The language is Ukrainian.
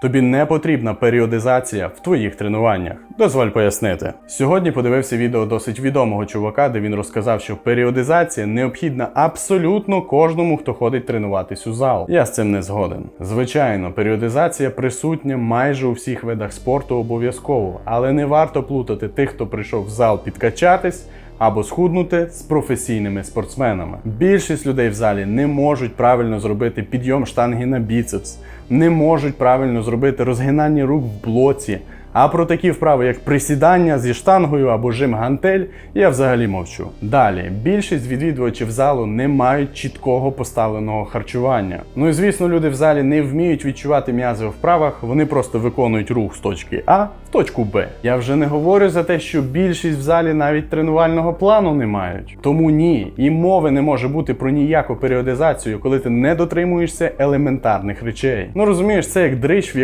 Тобі не потрібна періодизація в твоїх тренуваннях. Дозволь пояснити. Сьогодні подивився відео досить відомого чувака, де він розказав, що періодизація необхідна абсолютно кожному, хто ходить тренуватись у зал. Я з цим не згоден. Звичайно, періодизація присутня майже у всіх видах спорту обов'язково, але не варто плутати тих, хто прийшов в зал підкачатись або схуднути з професійними спортсменами. Більшість людей в залі не можуть правильно зробити підйом штанги на біцепс, не можуть правильно зробити розгинання рук в блоці. А про такі вправи, як присідання зі штангою або жим гантель, я взагалі мовчу. Далі, більшість відвідувачів залу не мають чіткого поставленого харчування. Ну і звісно, люди в залі не вміють відчувати м'язи у вправах, вони просто виконують рух з точки А в точку Б. Я вже не говорю за те, що більшість в залі навіть тренувального плану не мають. Тому ні, і мови не може бути про ніяку періодизацію, коли ти не дотримуєшся елементарних речей. Ну розумієш, це як дрищ, в